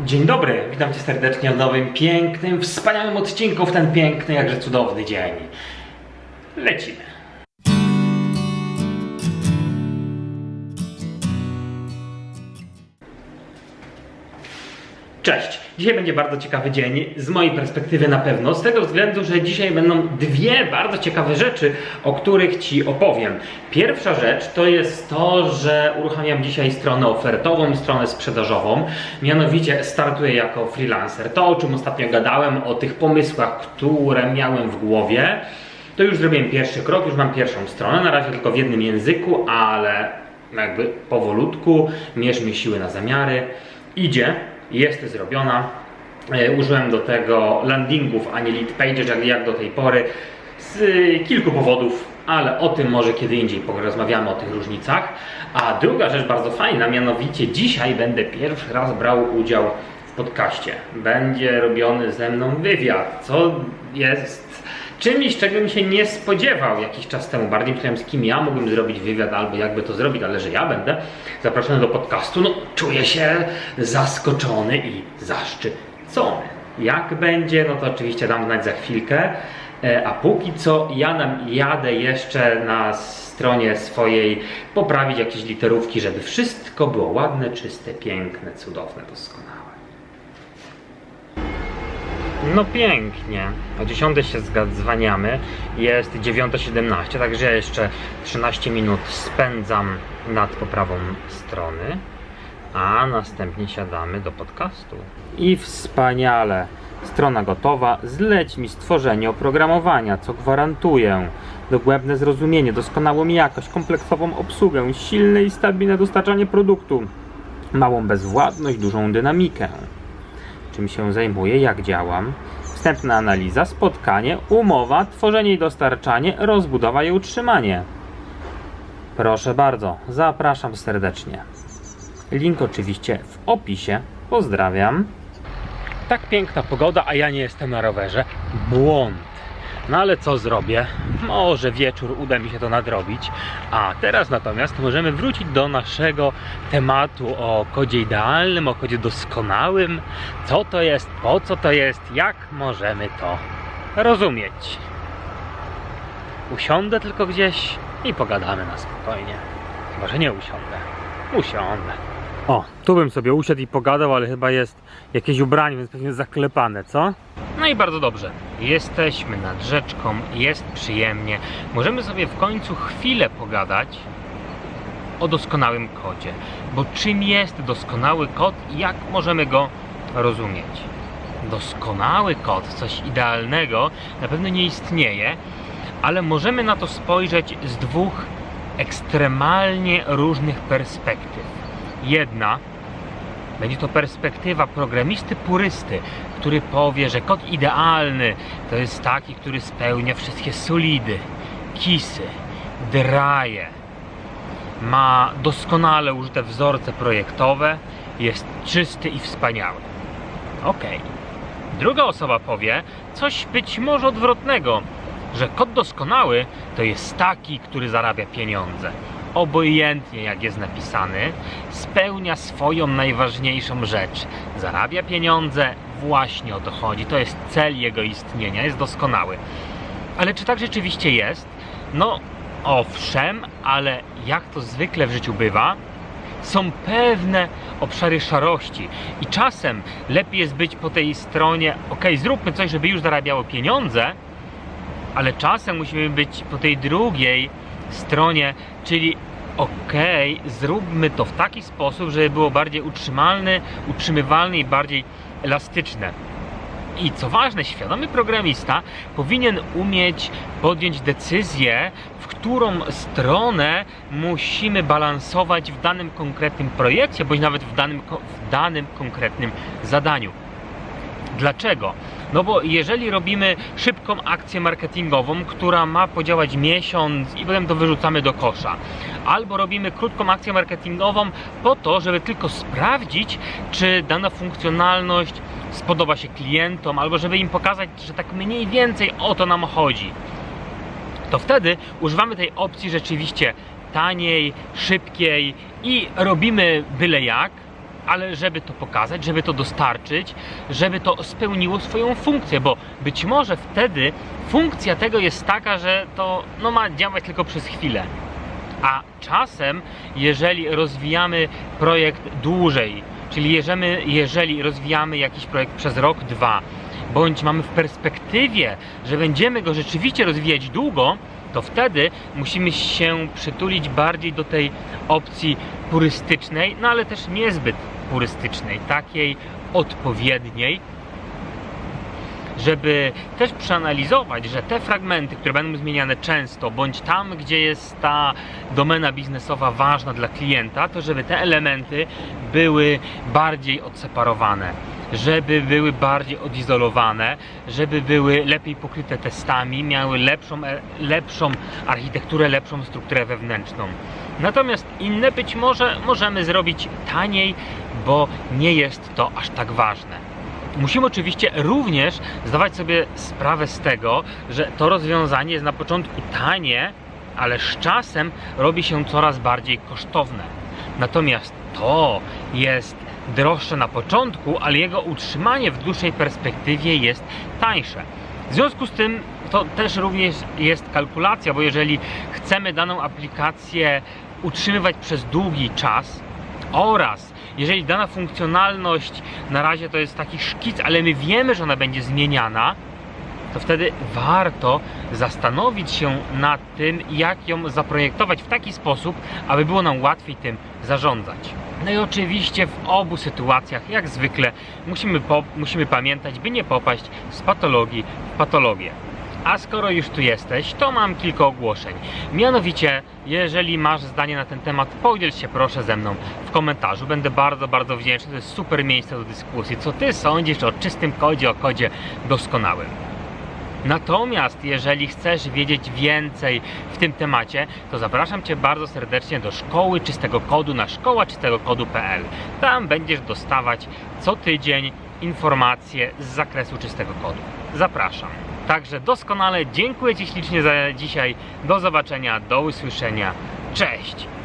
Dzień dobry, witam Cię serdecznie w nowym, pięknym, wspaniałym odcinku w ten piękny, jakże cudowny dzień. Lecimy. Cześć! Dzisiaj będzie bardzo ciekawy dzień, z mojej perspektywy na pewno, z tego względu, że dzisiaj będą dwie bardzo ciekawe rzeczy, o których Ci opowiem. Pierwsza rzecz to jest to, że uruchamiam dzisiaj stronę ofertową stronę sprzedażową, mianowicie startuję jako freelancer. To, o czym ostatnio gadałem, o tych pomysłach, które miałem w głowie, to już zrobiłem pierwszy krok, już mam pierwszą stronę, na razie tylko w jednym języku, ale jakby powolutku, mierzmy siły na zamiary, idzie, jest zrobiona. E, Użyłem do tego landingów, a nie lead pages, jak, jak do tej pory, z kilku powodów, ale o tym może kiedy indziej porozmawiamy o tych różnicach. A druga rzecz bardzo fajna, mianowicie dzisiaj będę pierwszy raz brał udział w podcaście. Będzie robiony ze mną wywiad, co jest czymś, czego mi się nie spodziewał jakiś czas temu. Bardziej myślałem, z kim ja mógłbym zrobić wywiad, albo jakby to zrobić, ale że ja będę zaproszony do podcastu, no czuję się zaskoczony i zaszczycony. Jak będzie, no to oczywiście dam znać za chwilkę. E, A póki co ja nam jadę jeszcze na stronie swojej poprawić jakieś literówki, żeby wszystko było ładne, czyste, piękne, cudowne, doskonałe. No pięknie. O 10 się zgadzwaniamy. Jest 9.17, także jeszcze 13 minut spędzam nad poprawą strony, a następnie siadamy do podcastu. I wspaniale. Strona gotowa. Zleć mi stworzenie oprogramowania, co gwarantuję. Dogłębne zrozumienie, doskonałą jakość, kompleksową obsługę, silne i stabilne dostarczanie produktu, małą bezwładność, dużą dynamikę czym się zajmuję, jak działam. Wstępna analiza, spotkanie, umowa, tworzenie i dostarczanie, rozbudowa i utrzymanie. Proszę bardzo, zapraszam serdecznie. Link oczywiście w opisie. Pozdrawiam. Tak piękna pogoda, a ja nie jestem na rowerze. Błąd. No ale co zrobię? Może wieczór uda mi się to nadrobić. A teraz natomiast możemy wrócić do naszego tematu o kodzie idealnym, o kodzie doskonałym. Co to jest, po co to jest, jak możemy to rozumieć. Usiądę tylko gdzieś i pogadamy na spokojnie. Chyba, że nie usiądę. Usiądę. O, tu bym sobie usiadł i pogadał, ale chyba jest jakieś ubranie, więc pewnie zaklepane, co? No i bardzo dobrze. Jesteśmy nad rzeczką, jest przyjemnie. Możemy sobie w końcu chwilę pogadać o doskonałym kodzie. Bo czym jest doskonały kod i jak możemy go rozumieć? Doskonały kod, coś idealnego, na pewno nie istnieje, ale możemy na to spojrzeć z dwóch ekstremalnie różnych perspektyw. Jedna będzie to perspektywa programisty purysty, który powie, że kod idealny to jest taki, który spełnia wszystkie solidy, kisy, draje, ma doskonale użyte wzorce projektowe, jest czysty i wspaniały. Okej. Druga osoba powie coś być może odwrotnego, że kod doskonały to jest taki, który zarabia pieniądze. Obojętnie jak jest napisany, spełnia swoją najważniejszą rzecz. Zarabia pieniądze, właśnie o to chodzi. To jest cel jego istnienia, jest doskonały. Ale czy tak rzeczywiście jest? No, owszem, ale jak to zwykle w życiu bywa, są pewne obszary szarości i czasem lepiej jest być po tej stronie, ok, zróbmy coś, żeby już zarabiało pieniądze, ale czasem musimy być po tej drugiej stronie, czyli ok, zróbmy to w taki sposób, żeby było bardziej utrzymalne, utrzymywalne i bardziej elastyczne. I co ważne, świadomy programista powinien umieć podjąć decyzję, w którą stronę musimy balansować w danym konkretnym projekcie, bądź nawet w danym, w danym konkretnym zadaniu. Dlaczego? No bo jeżeli robimy szybką akcję marketingową, która ma podziałać miesiąc i potem to wyrzucamy do kosza, albo robimy krótką akcję marketingową po to, żeby tylko sprawdzić, czy dana funkcjonalność spodoba się klientom, albo żeby im pokazać, że tak mniej więcej o to nam chodzi, to wtedy używamy tej opcji rzeczywiście taniej, szybkiej i robimy byle jak, ale żeby to pokazać, żeby to dostarczyć, żeby to spełniło swoją funkcję, bo być może wtedy funkcja tego jest taka, że to no, ma działać tylko przez chwilę. A czasem, jeżeli rozwijamy projekt dłużej, czyli jeżeli, jeżeli rozwijamy jakiś projekt przez rok, dwa, bądź mamy w perspektywie, że będziemy go rzeczywiście rozwijać długo, to wtedy musimy się przytulić bardziej do tej opcji purystycznej, no ale też niezbyt purystycznej, takiej odpowiedniej, żeby też przeanalizować, że te fragmenty, które będą zmieniane często, bądź tam, gdzie jest ta domena biznesowa ważna dla klienta, to żeby te elementy były bardziej odseparowane, żeby były bardziej odizolowane, żeby były lepiej pokryte testami, miały lepszą, e, lepszą architekturę, lepszą strukturę wewnętrzną. Natomiast inne być może możemy zrobić taniej, bo nie jest to aż tak ważne. Musimy oczywiście również zdawać sobie sprawę z tego, że to rozwiązanie jest na początku tanie, ale z czasem robi się coraz bardziej kosztowne. Natomiast to jest droższe na początku, ale jego utrzymanie w dłuższej perspektywie jest tańsze. W związku z tym to też również jest kalkulacja, bo jeżeli chcemy daną aplikację utrzymywać przez długi czas oraz jeżeli dana funkcjonalność na razie to jest taki szkic, ale my wiemy, że ona będzie zmieniana, to wtedy warto zastanowić się nad tym, jak ją zaprojektować w taki sposób, aby było nam łatwiej tym zarządzać. No i oczywiście w obu sytuacjach, jak zwykle, musimy, musimy pamiętać, by nie popaść z patologii w patologię. A skoro już tu jesteś, to mam kilka ogłoszeń. Mianowicie, jeżeli masz zdanie na ten temat, podziel się proszę ze mną w komentarzu. Będę bardzo, bardzo wdzięczny. To jest super miejsce do dyskusji. Co ty sądzisz o czystym kodzie, o kodzie doskonałym? Natomiast jeżeli chcesz wiedzieć więcej w tym temacie, to zapraszam Cię bardzo serdecznie do szkoły czystego kodu na szkołaczystegokodu.pl. Tam będziesz dostawać co tydzień informacje z zakresu czystego kodu. Zapraszam. Także doskonale dziękuję Ci ślicznie za dzisiaj. Do zobaczenia, do usłyszenia. Cześć!